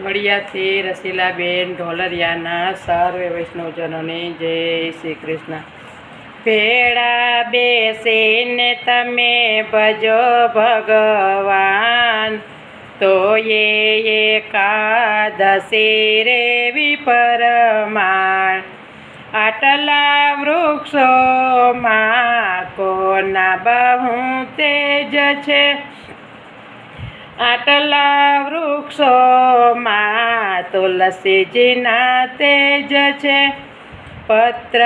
વડિયાથી રસીલાબેન ઢોલરિયાના સર્વે વૈષ્ણવજનોને જય શ્રી કૃષ્ણ. ભેળા બેસીને તમે ભજો ભગવાન. તો એ એકાદશી રેવી પરમાણ આટલા વૃક્ષોમાં કોના બહુ તેજ છે? આટલા વૃક્ષોમાં તુલસીજીના તેજ છે. પત્ર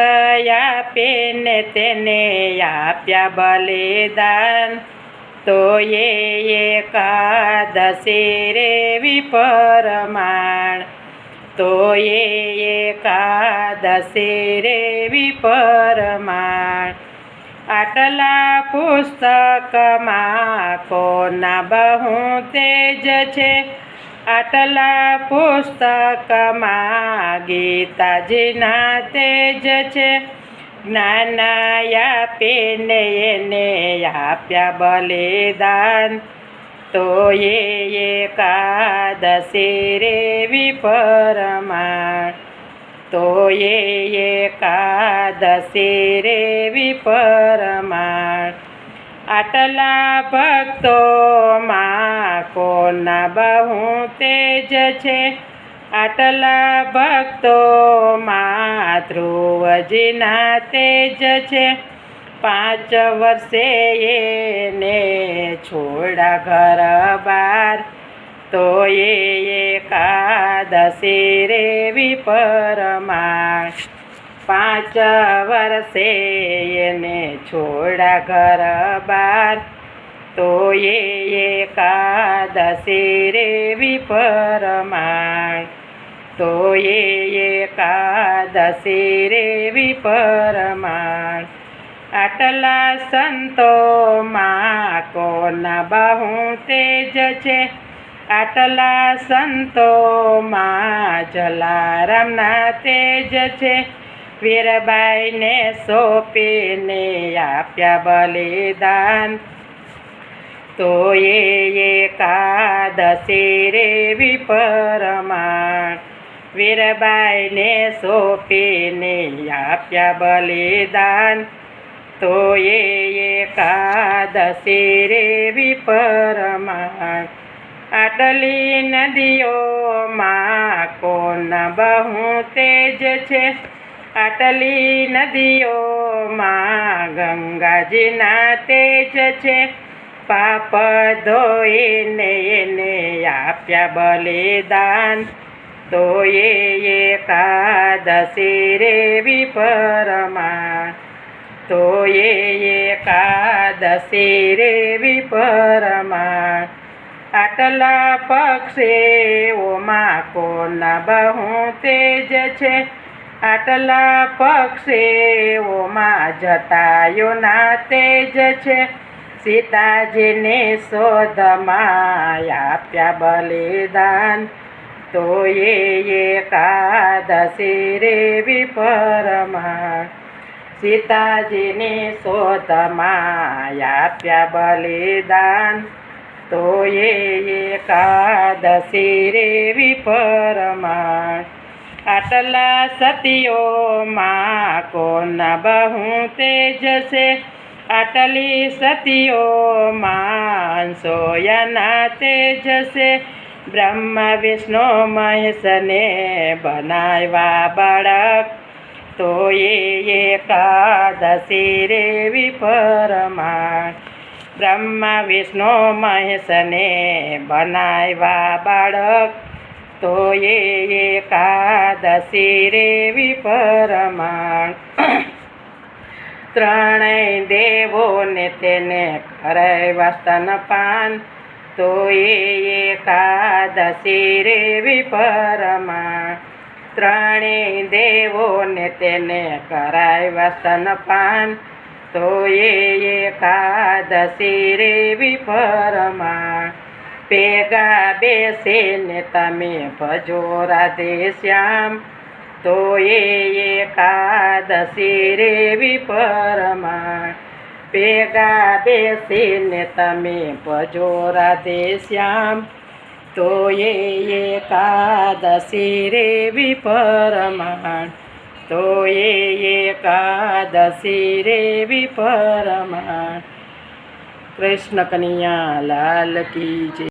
આપીને તેને આપ્યા બલિદાન. તો એ એકાદશી રેવી પરમાણ. તો એ એકાદશી રેવી વિપરમાણ આટલા પુસ્તકમાં કોના બહુ તેજ છે? આટલા પુસ્તકમાં ગીતાજીના તેજ છે. જ્ઞાન આપીને એને આપ્યા બલિદાન. તો એ એકાદશી રેવી વિપરમાણ તો એ એકાદશી રેવી પરમાણ આટલા ભક્તોમાં કોના બહુ તેજ છે? આટલા ભક્તોમાં ધ્રુવજીના તેજ છે. પાંચ વર્ષે એને છોડા ઘર બાર તો એ એકાદશી રેવી પરમાણ પાંચ વર્ષે એને છોડા ઘર બાર. તો એ એકાદશી રેવી પરમાણ તો એ એકાદશી રેવી પરમાણ આટલા સંતોમાં કોના બહુ તેજ છે? આટલા સંતોમાં જલારામના તેજ છે. વીરબાઈને સોંપીને આપ્યા બલિદાન. તો એ એકાદશી રે વિપરમાણ વીરબાઈને સોંપીને આપ્યા બલિદાન. તો એ એકાદશી રે વિપરમાણ આટલી નદીઓમાં કોના બહુ તેજ છે? આટલી નદીઓમાં ગંગાજીના તેજ છે. પાપ ધોઈને એને આપ્યા બલિદાન. તો એ એકાદશી રે વિપરમાણ તો એ એકાદશી રે વિપરમાણ આટલા પક્ષેઓમાં કોના બહુ તેજ છે? આટલા પક્ષેઓમાં જટાયુના તેજ છે? સીતાજીને શોધમાં આપ્યા બલિદાન, તો એ એકાદશી રે વિપરમાણ સીતાજીની શોધમાં આપ્યા બલિદાન તો એ એકાદશી રેવી વિપરમાણ આટલા સતીઓમાં કોના બહુ તે જશે આટલી સતીઓમાં સોયાના તે જશે બ્રહ્મ, વિષ્ણુ, મહેશને બનાવ્યા બાળક. તો એ એકાદશી રેવી વિપરમાણ બ્રહ્મા વિષ્ણુ મહેશને બનાવ્યા બાળક. તો એ એકાદશી રેવી પરમાણ. ત્રણેય દેવોને તેને કરાવ્યા સ્તનપાન. તો એ એકાદશી રેવી પરમાણ. ત્રણેય દેવોને તેને કરાવ્યા સ્તનપાન. તો એ એકાદશી રે પેગા બેસે ને તમે ભજો રાધે શ્યામ. તો એ એકાદશી રે પેગા બેસે ને તમે ભજો રાધે શ્યામ. તો એ એકાદશી રેવી પરમાણ. તો એ એકાદશી રેવી પરમાણ. કૃષ્ણ કનૈયા લાલ કી જય.